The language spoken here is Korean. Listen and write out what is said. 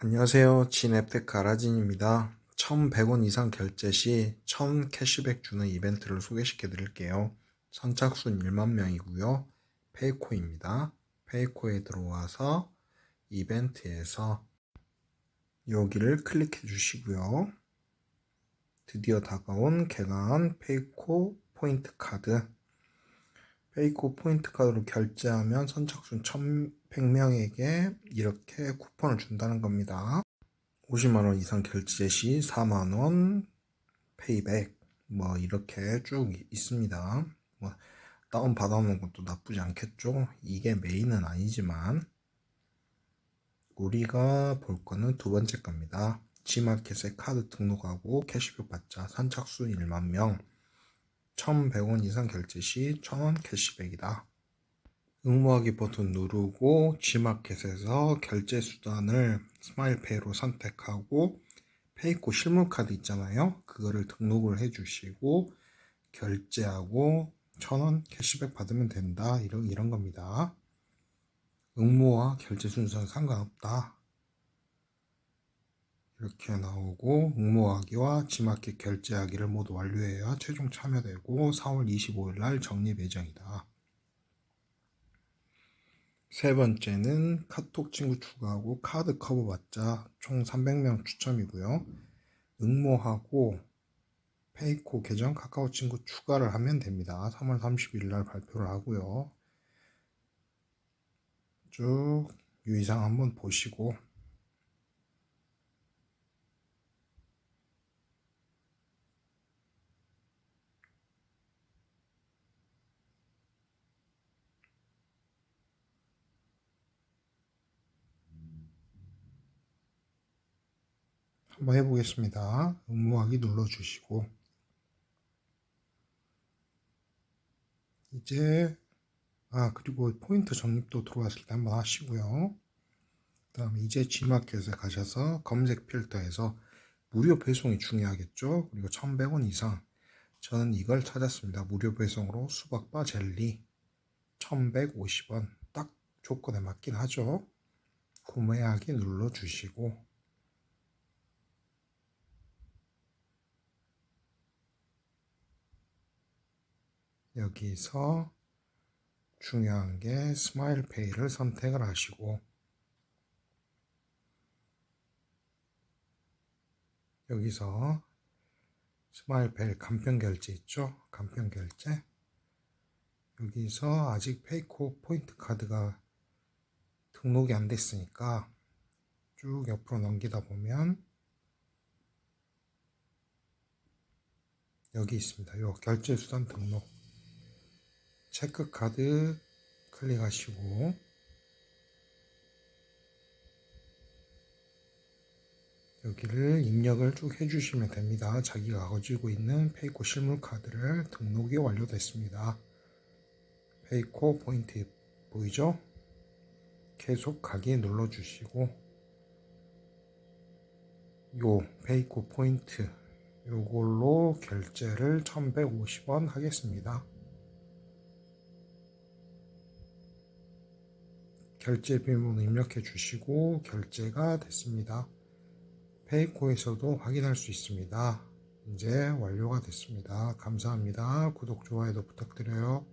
안녕하세요. 진앱텍 가라진입니다. 1,100원 이상 결제 시 1,000 캐시백 주는 이벤트를 소개시켜 드릴게요. 선착순 1만 명이고요. 페이코입니다. 페이코에 들어와서 이벤트에서 여기를 클릭해 주시고요. 드디어 다가온 개간 페이코 포인트 카드 페이코 포인트 카드로 결제하면 선착순 1,100명에게 이렇게 쿠폰을 준다는 겁니다. 50만원 이상 결제 시 4만원 페이백 뭐 이렇게 쭉 있습니다. 뭐 다운 받아오는 것도 나쁘지 않겠죠. 이게 메인은 아니지만 우리가 볼 거는 두 번째 겁니다. 지마켓에 카드 등록하고 캐시백 받자 선착순 1만 명 1,100원 이상 결제 시 1,000원 캐시백이다. 응모하기 버튼 누르고 G마켓에서 결제 수단을 스마일페이로 선택하고 페이코 실물카드 있잖아요. 그거를 등록을 해주시고 결제하고 1,000원 캐시백 받으면 된다. 이런, 이런 겁니다. 응모와 결제 순서는 상관없다. 이렇게 나오고 응모하기와 지마켓 결제하기를 모두 완료해야 최종 참여되고 4월 25일 날 적립 예정이다. 세 번째는 카톡 친구 추가하고 카드 커버 받자 총 300명 추첨이고요. 응모하고 페이코 계정 카카오 친구 추가를 하면 됩니다. 3월 30일 날 발표를 하고요. 쭉 유의사항 한번 보시고 한번 해보겠습니다. 응모하기 눌러주시고 이제 아 그리고 포인트 적립도 들어왔을 때 한번 하시고요. 그 다음에 이제 G마켓에 가셔서 검색 필터에서 무료 배송이 중요하겠죠. 그리고 1100원 이상 저는 이걸 찾았습니다. 무료 배송으로 수박바 젤리 1150원 딱 조건에 맞긴 하죠. 구매하기 눌러주시고 여기서 중요한 게 스마일 페이를 선택을 하시고 여기서 스마일 페이 간편 결제 있죠? 간편 결제 여기서 아직 페이코 포인트 카드가 등록이 안 됐으니까 쭉 옆으로 넘기다 보면 여기 있습니다. 요 결제 수단 등록 체크카드 클릭하시고 여기를 입력을 쭉 해주시면 됩니다. 자기가 가지고 있는 페이코 실물 카드를 등록이 완료됐습니다. 페이코 포인트 보이죠? 계속 가기 눌러주시고 요 페이코 포인트 요걸로 결제를 1150원 하겠습니다. 결제 비밀번호 입력해 주시고 결제가 됐습니다. 페이코에서도 확인할 수 있습니다. 이제 완료가 됐습니다. 감사합니다. 구독, 좋아요도 부탁드려요.